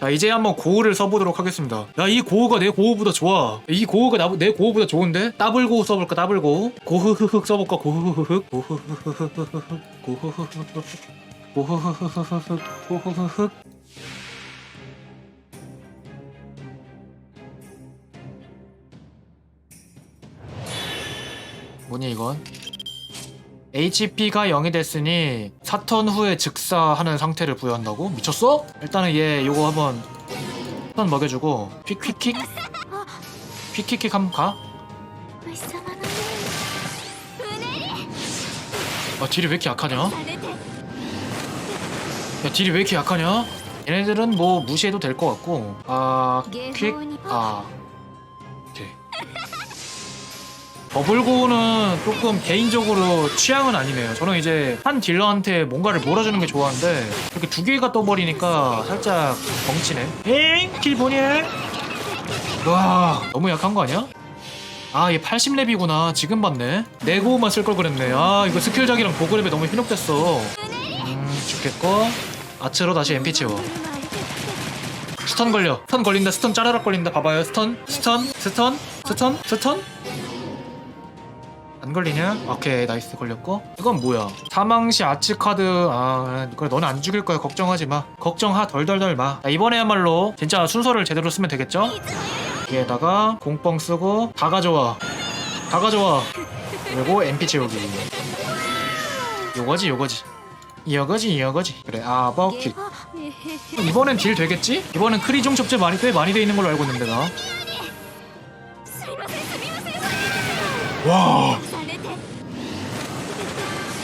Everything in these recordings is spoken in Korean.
자 이제 한번 고우를 써보도록 하겠습니다 야 이 고우가 내 고우보다 좋아 이 고우가 나, 내 고우보다 좋은데? 더블 고우 써볼까 더블 고우 고흐흐흑 써볼까 고흐흐흑 고흐흐흐흑 고흐흐흐흑 고흐흐흐흑 고흐흐흑 뭐니 이건? HP가 0이 됐으니 4턴 후에 즉사하는 상태를 부여한다고? 미쳤어? 일단은 얘 요거 한번 턴 먹여주고 퀵퀵킥? 퀵퀵킥 한번 가? 아 딜이 왜 이렇게 약하냐? 야 딜이 왜 이렇게 약하냐? 얘네들은 뭐 무시해도 될 것 같고 아퀵아 버블고는 조금 개인적으로 취향은 아니네요 저는 이제 한 딜러한테 뭔가를 몰아주는 게 좋아하는데 이렇게 두 개가 떠버리니까 살짝 벙치네 엥? 킬 뭐냐? 와 너무 약한 거 아니야? 아, 얘 80렙이구나. 지금 봤네. 내고만 쓸 걸 그랬네. 아, 이거 스킬작이랑 보그랩에 너무 휘력됐어. 음, 죽겠고. 아츠로 다시 MP 채워. 스턴 걸려. 스턴 걸린다. 스턴 짜라락 걸린다. 봐봐요. 스턴, 스턴, 스턴, 스턴, 스턴. 안 걸리냐? 오케이 나이스. 걸렸고. 이건 뭐야? 사망시 아츠카드. 아 그래 넌 안 죽일 거야. 걱정하지 마. 걱정하 덜덜덜 마. 자, 이번에야말로 진짜 순서를 제대로 쓰면 되겠죠? 여기에다가 공뻥 쓰고 다 가져와. 다 가져와. 그리고 MP 채우기. 요거지 요거지. 이거지 이거지. 그래 아버킷. 이번엔 딜 되겠지? 이번엔 크리종 접제 많이 꽤 많이 돼 있는 걸로 알고 있는데 나 와.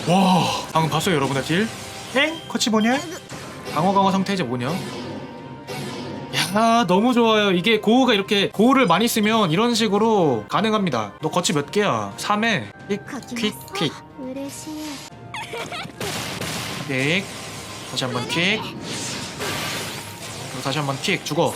와 방금 봤어요 여러분 다딜? 엥? 네? 커치 뭐냐? 방어 강화 상태 이제 뭐냐? 야 너무 좋아요. 이게 고우가 이렇게 고우를 많이 쓰면 이런 식으로 가능합니다. 너 거치 몇 개야? 3회 퀵퀵퀵. 퀵 네. 다시 한번 퀵. 그리고 다시 한번 퀵. 죽어.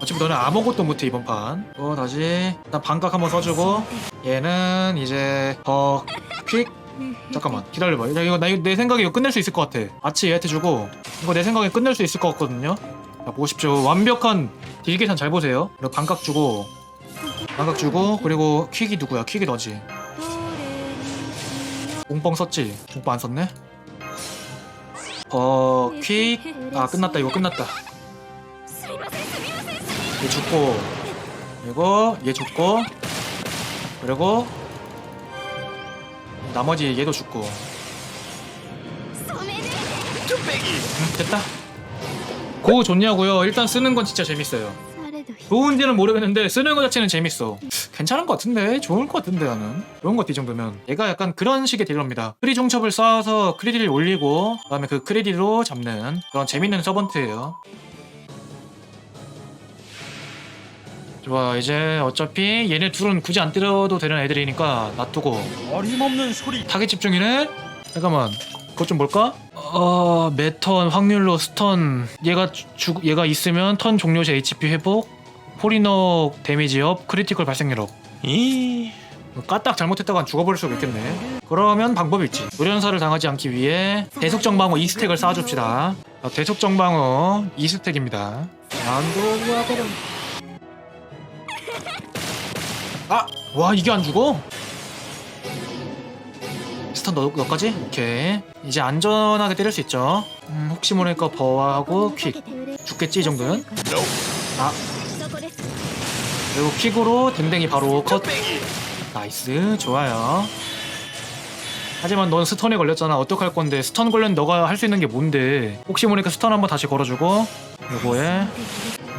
어차피 너는 아무것도 못해 이번 판 어 다시. 일단 반각 한번 써주고. 얘는 이제 더 퀵. 잠깐만 기다려봐. 야, 이거 나 이거 내 생각에 이거 끝낼 수 있을 것 같아. 아치 얘한테 주고 이거 내 생각에 끝낼 수 있을 것 같거든요. 자 보십시오. 완벽한 딜 계산 잘 보세요. 이거 반각 주고 반각 주고 그리고 퀵이 누구야? 퀵이 너지. 공뻥 썼지? 공뻥 안 썼네? 어... 퀵... 아 끝났다 이거 끝났다 얘 죽고 이거 얘 죽고 그리고 나머지 얘도 죽고. 됐다. 고 좋냐고요. 일단 쓰는 건 진짜 재밌어요. 좋은지는 모르겠는데 쓰는 거 자체는 재밌어. 괜찮은 것 같은데? 좋을 것 같은데 나는. 좋은 것 같아 이 정도면. 얘가 약간 그런 식의 딜러입니다. 크리 종첩을 쌓아서 크리딜을 올리고 그 다음에 그 크리딜로 잡는 그런 재밌는 서번트예요. 좋아 이제 어차피 얘네 둘은 굳이 안 때려도 되는 애들이니까 놔두고. 어림없는 소리. 타겟 집중이네? 잠깐만 그것 좀 볼까? 어... 매턴 확률로 스턴. 얘가 주, 얘가 있으면 턴 종료 시 HP 회복 포리너 데미지 업 크리티컬 발생률 업 이. 까딱 잘못했다간 죽어버릴 수가 있겠네. 그러면 방법이 있지. 노련사를 당하지 않기 위해 대속정방어 2스택을 쌓아줍시다. 자, 대속정방어 2스택입니다. 안도와버려 아! 와 이게 안 죽어? 스턴 너, 너까지? 오케이. 이제 안전하게 때릴 수 있죠. 음, 혹시 모르니까 버하고 퀵. 죽겠지 이 정도는? 아. 그리고 퀵으로 댕댕이 바로 컷. 나이스. 좋아요. 하지만 넌 스턴에 걸렸잖아. 어떡할 건데? 스턴 걸린 너가 할 수 있는 게 뭔데? 혹시 모르니까 스턴 한번 다시 걸어주고 요거에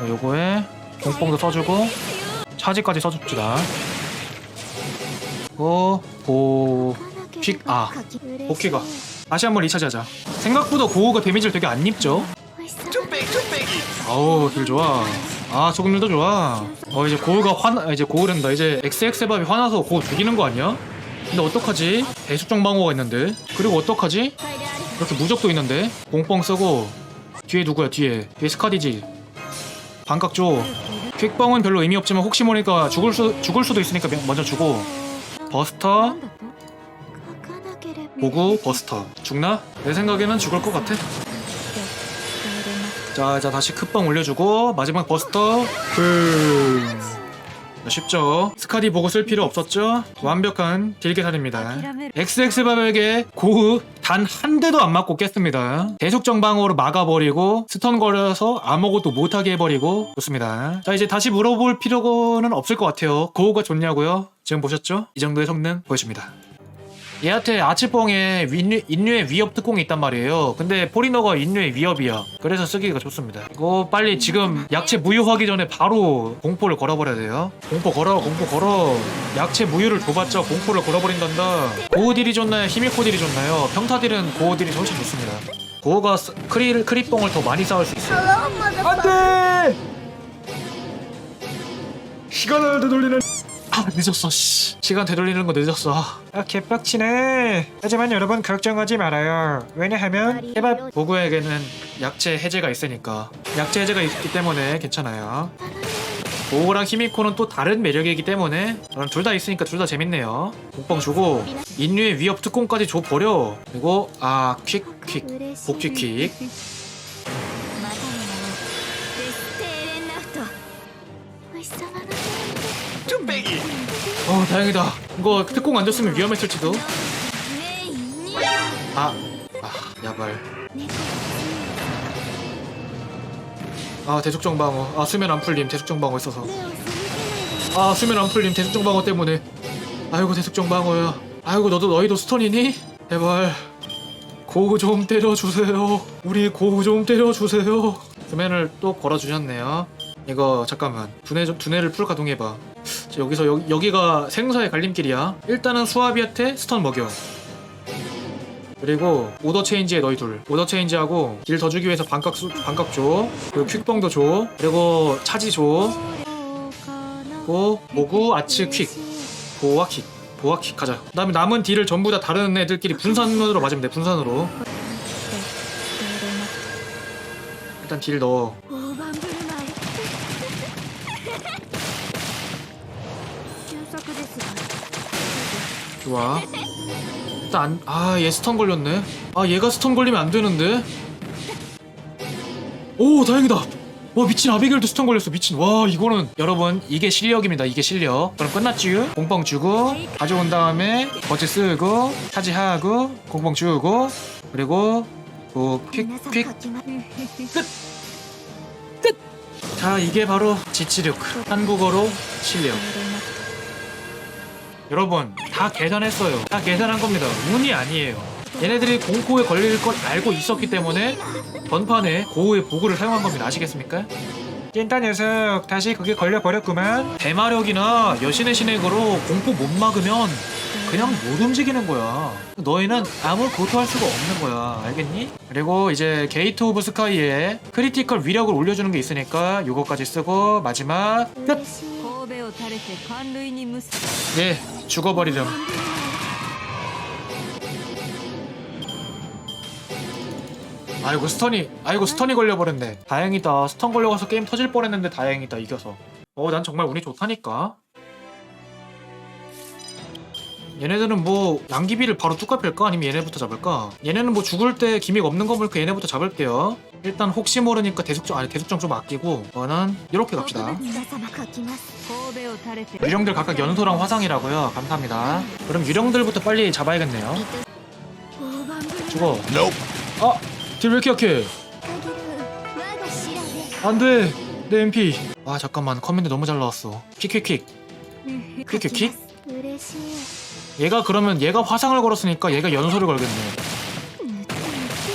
요거에 공뽕도 써주고. 차지까지 써줍시다. 그리고 보 퀵, 아, 오케이가. 다시 한번 리차지하자. 생각보다 고우가 데미지를 되게 안 입죠? 아우 딜 좋아. 아 소금률도 좋아. 어 이제 고우가 화나 아, 이제 고우랜다. 이제 XX밥이 화나서 고우 죽이는 거 아니야? 근데 어떡하지? 대숙정 방어가 있는데. 그리고 어떡하지? 이렇게 무적도 있는데. 공뻥 쓰고 뒤에 누구야 뒤에? 뒤에 스카디지. 반각 줘 퀵뻥은 별로 의미 없지만 혹시 모르니까 죽을 수 죽을 수도 있으니까 먼저 주고. 버스터? 보고 버스터. 죽나? 내 생각에는 죽을 것 같아. 자, 자 다시 크빵 올려주고 마지막 버스터. 붐 자, 쉽죠? 스카디 보고 쓸 필요 없었죠? 완벽한 딜 계산입니다. XX밥에게 고흐 단 한 대도 안 맞고 깼습니다. 대속 정방어로 막아버리고 스턴 걸려서 아무것도 못하게 해버리고 좋습니다. 자 이제 다시 물어볼 필요는 없을 것 같아요. 고흐가 좋냐고요? 지금 보셨죠? 이 정도의 성능 보여줍니다 얘한테 아치뽕에 인류, 인류의 위협 특공이 있단 말이에요. 근데 포리너가 인류의 위협이야. 그래서 쓰기가 좋습니다. 이거 빨리 지금 약체 무효하기 전에 바로 공포를 걸어버려야 돼요. 공포 걸어, 공포 걸어. 약체 무효를 줘봤자 공포를 걸어버린단다. 고우딜이 좋나요? 히미코딜이 좋나요? 평타딜은 고우딜이 훨씬 좋습니다. 고우가 스- 크리, 크리뽕을 더 많이 쌓을 수 있어요. 안돼! 시간을 되돌리는 아 늦었어. 씨. 시간 되돌리는 거 늦었어. 아. 개빡치네. 하지만 여러분 걱정하지 말아요. 왜냐하면 해발 보구에게는 약체 해제가 있으니까. 약체 해제가 있기 때문에 괜찮아요. 보구랑 히미코는 또 다른 매력이기 때문에 저는 둘 다 있으니까 둘 다 재밌네요. 공뻥 주고 인류의 위협 특공까지 줘버려. 그리고 아 퀵퀵. 복귀 킥 뚝배기. 어 다행이다. 이거 특공 안 줬으면 위험했을지도. 아, 아 야발. 아 대속정 방어. 아 수면 안 풀림 대속정 방어 있어서. 아 수면 안 풀림 대속정 방어 때문에. 아이고 대속정 방어야. 아이고 너도 너희도 스턴이니? 제발 고우 좀 때려주세요. 우리 고우 좀 때려주세요. 수면을 또 걸어주셨네요. 이거 잠깐만 두뇌 두뇌를 풀 가동해봐. 자, 여기서 여, 여기가 생사의 갈림길이야. 일단은 수아비한테 스턴 먹여. 그리고 오더 체인지에 너희 둘. 오더 체인지하고 딜더 주기 위해서 수, 반각 줘. 그리고 퀵봉도 줘. 그리고 차지 줘. 그리고 모구 아츠 퀵. 보아 킥 보아 킥 가자. 그 다음에 남은 딜을 전부 다 다른 애들끼리 분산으로 맞으면 돼 분산으로. 일단 딜 넣어 좋아. 일단 안, 아얘 스턴 걸렸네. 아 얘가 스턴 걸리면 안 되는데. 오 다행이다. 와 미친 아비겔도 스턴 걸렸어. 미친. 와 이거는. 여러분 이게 실력입니다. 이게 실력. 그럼 끝났지? 공뻥 주고 가져온 다음에 버츠 쓰고 차지하고 공뻥 주고 그리고 뭐 퀵퀵. 자 이게 바로 지치력. 한국어로 실력 여러분 다 계산했어요. 다 계산한 겁니다. 운이 아니에요. 얘네들이 공포에 걸릴 걸 알고 있었기 때문에 전판에 고우의 보고를 사용한 겁니다. 아시겠습니까? 찐따 녀석 다시 거기 걸려버렸구만. 대마력이나 여신의 신액으로 공포 못 막으면 그냥 못 움직이는 거야. 너희는 아무 고토할 수가 없는 거야. 알겠니? 그리고 이제 게이트 오브 스카이에 크리티컬 위력을 올려주는 게 있으니까 요거까지 쓰고 마지막 끝! 神戸を垂れて寒類に蒸す 예 죽어버리렴 아이고 스턴이 아이고 스턴이 걸려버렸네 다행이다 스턴 걸려가서 게임 터질 뻔했는데 다행이다 이겨서 어 난 정말 운이 좋다니까 얘네들은 뭐 양귀비를 바로 뚜껑 뺄까? 아니면 얘네부터 잡을까? 얘네는 뭐 죽을 때 기믹 없는 거니까 그 얘네부터 잡을게요. 일단 혹시 모르니까 대숙정 아니 대숙정 좀 아끼고 저는 이렇게 갑시다. 유령들 각각 연소랑 화상이라고요. 감사합니다. 그럼 유령들부터 빨리 잡아야겠네요. 죽어. 아! 딜 왜 이렇게 약해? 안 돼! 내 MP. 아 잠깐만 커맨드 너무 잘 나왔어. 킥킥킥 퀵퀵퀵? 嬉しい 얘가 그러면 얘가 화상을 걸었으니까 얘가 연소를 걸겠네 ぬってぬって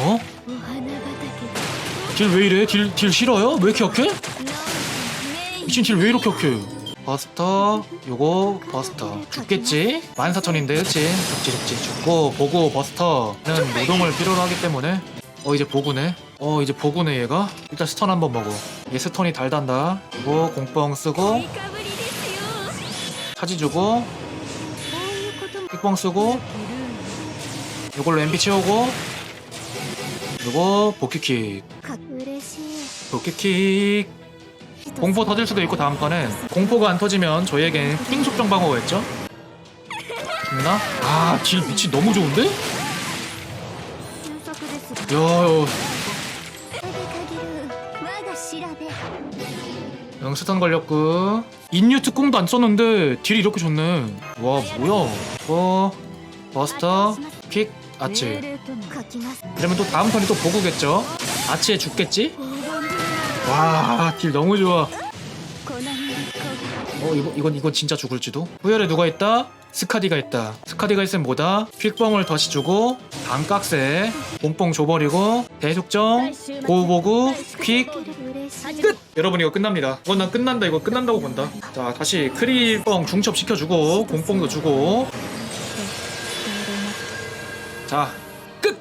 어? お花畑 딜 왜 이래? 딜, 딜 싫어요? 왜 이렇게 약해? のメイン 미친 딜 왜 이렇게 약해 버스터 요거 버스터 죽겠지? 14,000인데 그치? 죽지 죽지 죽고 보고 버스터는 노동을 필요로 하기 때문에 어 이제 보구네 어 이제 보구네 얘가 일단 스턴 한번 먹어 얘 스턴이 달단다 그리고 공뻥 쓰고 いかぶりです 사지 주고 킥봉 쓰고 이걸로 MP 채우고 그리고 복귀킥 복귀킥 공포 터질 수도 있고 다음 턴에 공포가 안 터지면 저희에겐 킹 속정 방어가 있죠 죽나? 아딜 위치 너무 좋은데? 야. 영수탄 걸렸고. 인유트 꽁도 안 썼는데 딜이 이렇게 좋네. 와 뭐야? 어 버스터 킥 아치. 그러면 또 다음 턴이 또 보고겠죠? 아치에 죽겠지? 와 딜 너무 좋아. 어 이거, 이건 이건 진짜 죽을지도? 후열에 누가 있다? 스카디가 있다. 스카디가 있으면 뭐다? 퀵뻥을 다시 주고 반깍세 본뽕 줘버리고 대속정 고보구 퀵 끝! 여러분 이거 끝납니다 이건 난 끝난다 이거 끝난다고 본다 자 다시 크리뻥 중첩 시켜주고 공뽕도 주고 자 끝!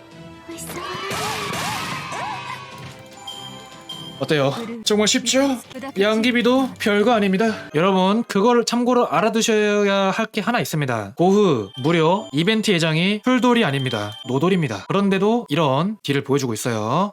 어때요? 정말 쉽죠? 양귀비도 별거 아닙니다. 여러분 그걸 참고로 알아두셔야 할 게 하나 있습니다. 고흐 무려 이벤트 예정이 풀돌이 아닙니다. 노돌입니다. 그런데도 이런 딜을 보여주고 있어요.